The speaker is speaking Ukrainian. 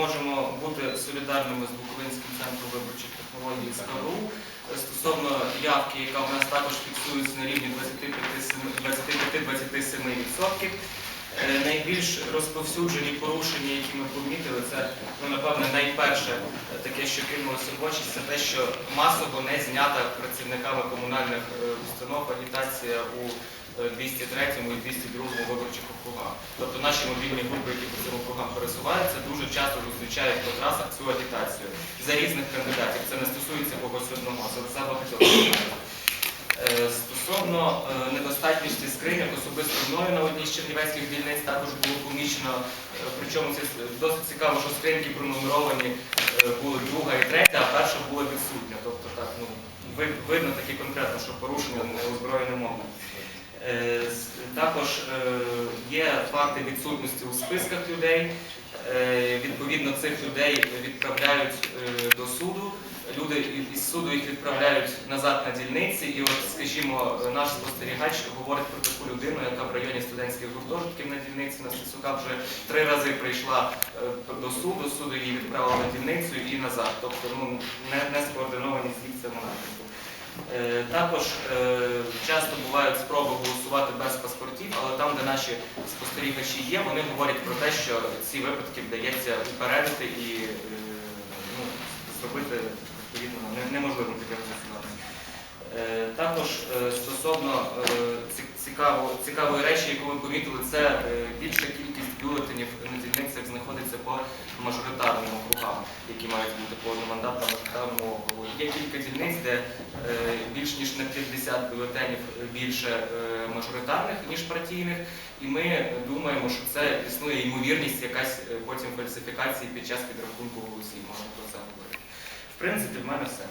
можемо бути солідарними з Буковинським центром виборчих технологій СКРУ стосовно явки, яка в нас також фіксується на рівні 25-27%. Е, Найбільш розповсюджені порушення, які ми помітили, це ну, напевне найперше таке, що кинулося в очі, це те, що масово не знята працівниками комунальних е, установ агітація у 203 і 202 виборчих округах. Тобто наші мобільні групи, які по цим округам пересуваються, дуже часто зустрічають по трасах цю агітацію за різних кандидатів. Це не стосується когось одного, це за багатьох. Е, Стосовно е, недостатності скриньок, особисто мною на одній з чернівецьких дільниць також було помічено, е, причому це досить цікаво, що скриньки пронумеровані були друга і третя, а перша була відсутня. Тобто так, ну, видно таки конкретно, що порушення не неозброєним мовою. Е, Також е, є факти відсутності у списках людей. Е, Відповідно, цих людей відправляють до суду. Люди із суду їх відправляють назад на дільниці. І от, скажімо, наш спостерігач говорить про таку людину, яка в районі студентських гуртожитків на дільниці на Стецюка вже три рази прийшла до суду. Суду її відправили на дільницю і назад. Тобто ну, не, не скоординованість дій в цьому напрямку. Е, Також е, часто бувають спроби голосувати без паспортів, але там, де наші спостерігачі є, вони говорять про те, що ці випадки вдається упередити і е, ну, зробити відповідно неможливим таке голосування. Е, Також е, стосовно е, цікаво, цікавої речі, яку ми помітили, це е, більша кількість бюлетенів на дільницях знаходиться по мажоритарним округам, які мають бути по одномандатному округу. Є кілька дільниць, де е, більш ніж на 50 бюлетенів більше е, мажоритарних, ніж партійних. І ми думаємо, що це існує ймовірність якась е, потім фальсифікації під час підрахунку голосів. Можна про це говорити. В принципі, в мене все.